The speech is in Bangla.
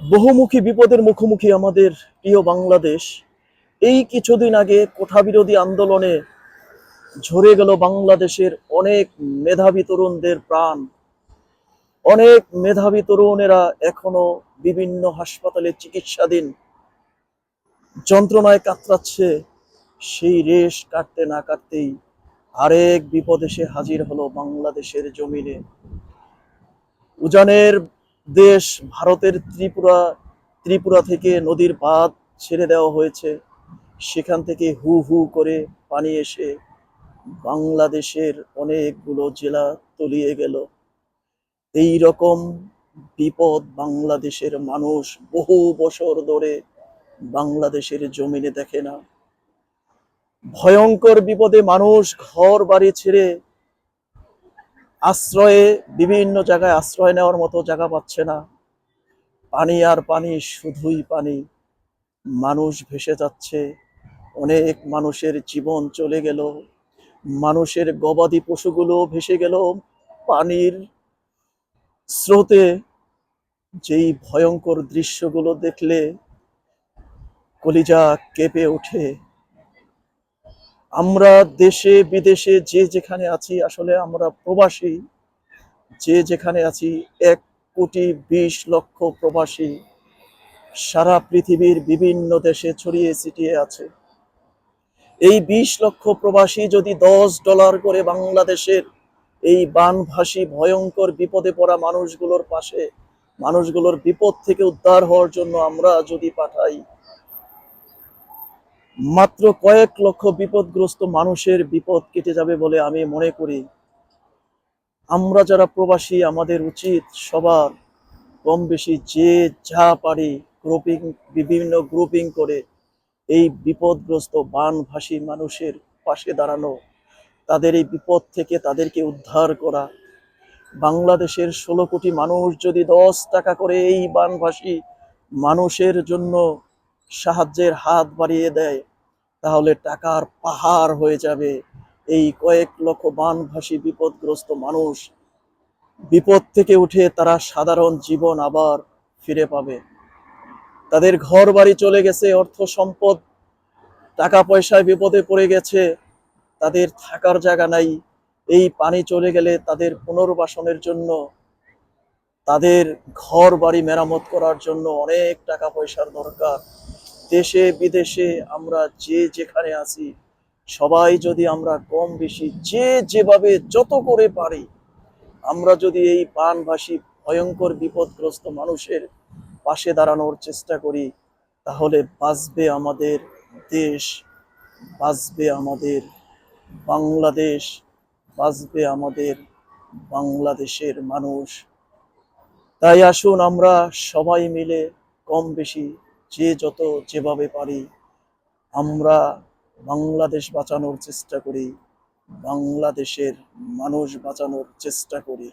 বহুমুখী বিপদের মুখোমুখি আমাদের প্রিয় বাংলাদেশ। এই কিছুদিন আগে কোঠা বিরোধী আন্দোলনে ঝরে গেল বাংলাদেশের অনেক মেধাবী তরুণদের প্রাণ। অনেক মেধাবী তরুণেরা এখনও বিভিন্ন হাসপাতালে চিকিৎসাধীন। যন্ত্রণায় কাতরাচ্ছে সেই রেশ কাটতে না কাটতেই আরেক বিপদ এসে হাজির হলো বাংলাদেশের জমিনে। উজানের দেশ ভারতের ত্রিপুরা ত্রিপুরা থেকে নদীর বাঁধ ছেড়ে দেওয়া হয়েছে। সেখান থেকে হু হু করে পানি এসে বাংলাদেশের অনেকগুলো জেলা তলিয়ে গেল। এই রকম বিপদ বাংলাদেশের মানুষ বহু বছর ধরে বাংলাদেশের জমিনে দেখে না। ভয়ঙ্কর বিপদে মানুষ ঘর বাড়ি ছেড়ে আশ্রয়ে, বিভিন্ন জায়গায় আশ্রয় নেওয়ার মতো জায়গা পাচ্ছে না। পানি আর পানি, শুধুই পানি। মানুষ ভেসে যাচ্ছে। অনেক মানুষের জীবন চলে গেল। মানুষের গবাদি পশুগুলো ভেসে গেল পানির স্রোতে। যেই ভয়ঙ্কর দৃশ্যগুলো দেখলে কলিজা কেঁপে ওঠে। আমরা দেশে, বিদেশে যে যেখানে আছি, আসলে আমরা প্রবাসী। যে যেখানে আছি, এক কোটি বিশ লক্ষ প্রবাসী সারা পৃথিবীর বিভিন্ন দেশে ছড়িয়ে ছিটিয়ে আছে। এই বিশ লক্ষ প্রবাসী যদি দশ ডলার করে বাংলাদেশের এই বানভাসী, ভয়ঙ্কর বিপদে পড়া মানুষগুলোর পাশে, মানুষগুলোর বিপদ থেকে উদ্ধার হওয়ার জন্য আমরা যদি পাঠাই মাত্র কয়েক লক্ষ বিপদগ্রস্ত মানুষের বিপদ কেটে যাবে বলে আমি মনে করি। আমরা যারা প্রবাসী, আমাদের উচিত সবার কম বেশি যে যা পারি গ্রুপিং বিভিন্ন গ্রুপিং করে এই বিপদগ্রস্ত, বানভাসী মানুষের পাশে দাঁড়ানো, তাদের এই বিপদ থেকে তাদেরকে উদ্ধার করা। বাংলাদেশের ষোলো কোটি মানুষ যদি দশ টাকা করে এই বানভাসী মানুষের জন্য সাহায্যের হাত বাড়িয়ে দেয় তাহলে টাকার পাহাড় হয়ে যাবে। এই কয়েক লক্ষ বানভাসী বিপদগ্রস্ত মানুষ বিপদ থেকে উঠে তারা সাধারণ জীবন আবার ফিরে পাবে। তাদের ঘর বাড়ি চলে গেছে, অর্থ সম্পদ টাকা পয়সায় বিপদে পড়ে গেছে, তাদের থাকার জায়গা নাই। এই পানি চলে গেলে তাদের পুনর্বাসনের জন্য, তাদের ঘর বাড়ি মেরামত করার জন্য অনেক টাকা পয়সার দরকার। দেশে, বিদেশে আমরা যে যেখানে আছি, সবাই যদি আমরা কম বেশি যে যেভাবে যত করে পারি, আমরা যদি এই বানভাসী ভয়ঙ্কর বিপদগ্রস্ত মানুষের পাশে দাঁড়ানোর চেষ্টা করি, তাহলে বাঁচবে আমাদের দেশ, বাঁচবে আমাদের বাংলাদেশ, বাঁচবে আমাদের বাংলাদেশের মানুষ। তাই আসুন আমরা সবাই মিলে কম বেশি যে যত যেভাবে পারি আমরা বাংলাদেশ বাঁচানোর চেষ্টা করি বাংলাদেশের মানুষ বাঁচানোর চেষ্টা করি।